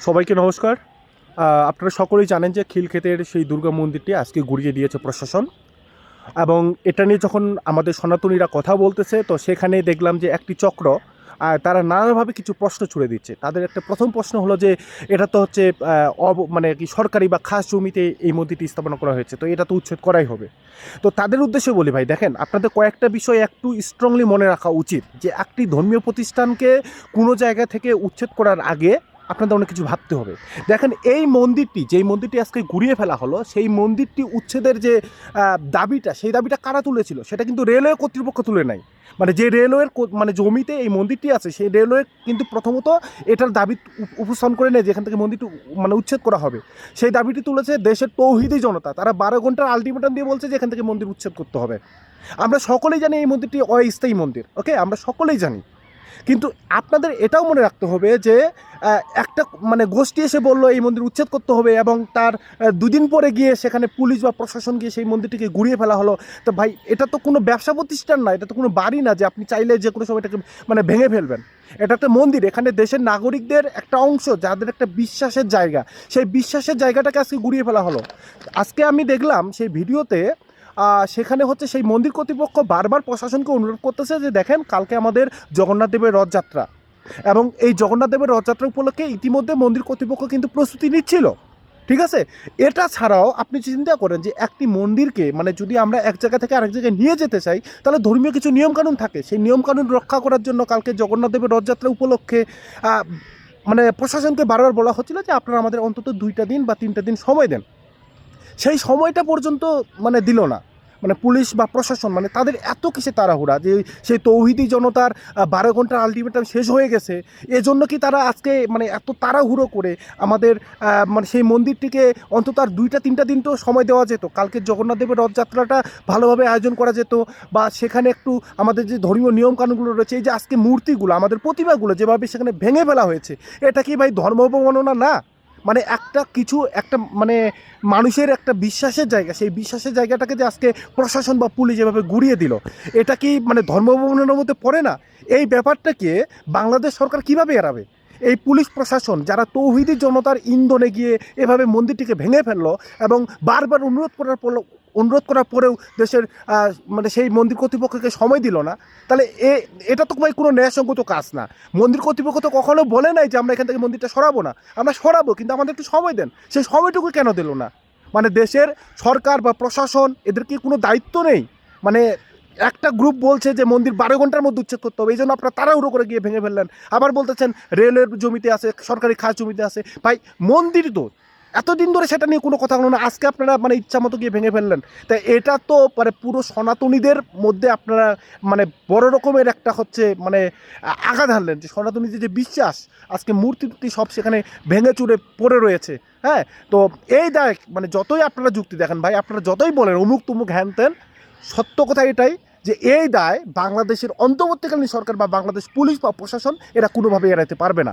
সবাইকে নমস্কার। আপনারা সকলেই জানেন যে খিলক্ষেতের সেই দুর্গা মন্দিরটি আজকে গুড়িয়ে দিয়েছে প্রশাসন এবং এটা নিয়ে যখন আমাদের সনাতনীরা কথা বলতেছে, তো সেখানে দেখলাম যে একটি চক্র তারা নানাভাবে কিছু প্রশ্ন ছুড়ে দিচ্ছে। তাদের একটা প্রথম প্রশ্ন হলো যে, এটা তো হচ্ছে অব- মানে কি সরকারি বা খাস জমিতে এই মন্দিরটি স্থাপনা করা হয়েছে, তো এটা তো উচ্ছেদ করাই হবে। তো তাদের উদ্দেশ্যে বলি ভাই, দেখেন, আপনাদের কয়েকটা বিষয় একটু স্ট্রংলি মনে রাখা উচিত যে, একটি ধর্মীয় প্রতিষ্ঠানকে কোনো জায়গা থেকে উচ্ছেদ করার আগে আপনাদের অনেক কিছু ভাবতে হবে। দেখেন, এই মন্দিরটি, যেই মন্দিরটি আজকে ঘুরিয়ে ফেলা হলো, সেই মন্দিরটি উচ্ছেদের যে দাবিটা, সেই দাবিটা কারা তুলেছিল? সেটা কিন্তু রেলওয়ে কর্তৃপক্ষ তুলে নাই মানে যে রেলওয়ের মানে জমিতে এই মন্দিরটি আছে, সেই রেলওয়ে কিন্তু প্রথমত এটার দাবি উপ- উপস্থাপন করে নেয় যেখান থেকে মন্দিরটি মানে উচ্ছেদ করা হবে। সেই দাবিটি তুলেছে দেশের তৌহিদি জনতা। তারা বারো ঘণ্টার আলটিমেটাম দিয়ে বলছে যে এখান থেকে মন্দির উচ্ছেদ করতে হবে। আমরা সকলেই জানি এই মন্দিরটি অস্থায়ী মন্দির, ওকে? আমরা সকলেই জানি। কিন্তু আপনাদের এটাও মনে রাখতে হবে যে একটা মানে গোষ্ঠী এসে বলল এই মন্দির উচ্ছেদ করতে হবে এবং তার দুদিন পরে গিয়ে সেখানে পুলিশ বা প্রশাসন গিয়ে সেই মন্দিরটিকে ঘুরিয়ে ফেলা হলো। তো ভাই, এটা তো কোনো ব্যবসা প্রতিষ্ঠান না, এটা তো কোনো বাড়ি না যে আপনি চাইলে যে কোনো সময় এটাকে মানে ভেঙে ফেলবেন। এটা একটা মন্দির, এখানে দেশের নাগরিকদের একটা অংশ, যাদের একটা বিশ্বাসের জায়গা, সেই বিশ্বাসের জায়গাটাকে আজকে ঘুরিয়ে ফেলা হলো। আজকে আমি দেখলাম সেই ভিডিওতে সেখানে হচ্ছে সেই মন্দির কর্তৃপক্ষ বারবার প্রশাসনকে অনুরোধ করতেছে যে দেখেন, কালকে আমাদের জগন্নাথ দেবের রথযাত্রা। এবং এই জগন্নাথ দেবের রথযাত্রা উপলক্ষে ইতিমধ্যে মন্দির কর্তৃপক্ষ কিন্তু প্রস্তুতি নিচ্ছিল। ঠিক আছে? এটা ছাড়াও আপনি চিন্তা করেন যে একটি মন্দিরকে মানে যদি আমরা এক জায়গা থেকে আরেক জায়গায় নিয়ে যেতে চাই, তাহলে ধর্মীয় কিছু নিয়মকানুন থাকে। সেই নিয়মকানুন রক্ষা করার জন্য কালকে জগন্নাথ দেবের রথযাত্রা উপলক্ষে মানে প্রশাসনকে বারবার বলা হচ্ছিল যে আপনারা আমাদের অন্তত দুইটা দিন বা তিনটা দিন সময় দেন। সেই সময়টা পর্যন্ত মানে দিল না। মানে পুলিশ বা প্রশাসন মানে তাদের এত কিসে তাড়াহুড়া যে সেই তৌহিদি জনতার বারো ঘণ্টার আলটিমেটাম শেষ হয়ে গেছে। এজন্য কি তারা আজকে মানে এত তাড়াহুড়ো করে আমাদের মানে সেই মন্দিরটিকে অন্তত আর দুইটা, তিনটা দিন তো সময় দেওয়া যেত। কালকে জগন্নাথদেবের রথযাত্রাটা ভালোভাবে আয়োজন করা যেত বা সেখানে একটু আমাদের যে ধর্মীয় নিয়মকানুনগুলো রয়েছে, এই যে আজকে মূর্তিগুলো, আমাদের প্রতিমাগুলো যেভাবে সেখানে ভেঙে ফেলা হয়েছে, এটা কি ভাই ধর্ম অবমাননা? না। মানে একটা কিছু, একটা মানে মানুষের একটা বিশ্বাসের জায়গা, সেই বিশ্বাসের জায়গাটাকে যে আজকে প্রশাসন বা পুলিশ যেভাবে গুড়িয়ে দিল, এটা কি মানে ধর্মভবনের মধ্যে পড়ে না? এই ব্যাপারটাকে বাংলাদেশ সরকার কীভাবে এড়াবে? এই পুলিশ প্রশাসন যারা তৌহিদি জনতার ইন্ধনে গিয়ে এভাবে মন্দিরটিকে ভেঙে ফেলল এবং বারবার অনুরোধ করার অনুরোধ করার পরেও দেশের মানে সেই মন্দির কর্তৃপক্ষকে সময় দিল না। তাহলে এ, এটা তো ভাই কোনো ন্যায়সঙ্গত কাজ না। মন্দির কর্তৃপক্ষ তো কখনো বলে নাই যে আমরা এখান থেকে মন্দিরটা সরাবো না। আমরা সরাবো, কিন্তু আমাদের একটু সময় দেন। সেই সময়টুকু কেন দিল না? মানে দেশের সরকার বা প্রশাসন এদের কি কোনো দায়িত্ব নেই? মানে একটা গ্রুপ বলছে যে মন্দির বারো ঘণ্টার মধ্যে উচ্ছেদ করতে হবে এই জন্য আপনারা তাড়াহুড়ো করে গিয়ে ভেঙে ফেললেন। আবার বলতেছেন, রেলের জমিতে আছে, সরকারি খাস জমিতে আছে। ভাই, মন্দির তো এতদিন ধরে সেটা নিয়ে কোনো কথা হলো না। আজকে আপনারা মানে ইচ্ছা মতো গিয়ে ভেঙে ফেললেন। তাই এটা তো মানে পুরো সনাতনীদের মধ্যে আপনারা মানে বড় রকমের একটা হচ্ছে মানে আঘাত হানলেন যে সনাতনীদের যে বিশ্বাস, আজকে মূর্তি টুর্তি সব সেখানে ভেঙে চুরে পড়ে রয়েছে। হ্যাঁ? তো এই দেখ মানে যতই আপনারা যুক্তি দেখেন, ভাই, আপনারা যতই বলেন, অমুক তুমুক হ্যান ত্যান, সত্য কথা এটাই যে এই দায় বাংলাদেশের অন্তর্বর্তীকালীন সরকার বা বাংলাদেশ পুলিশ বা প্রশাসন এরা কোনোভাবে এড়াতে পারবে না।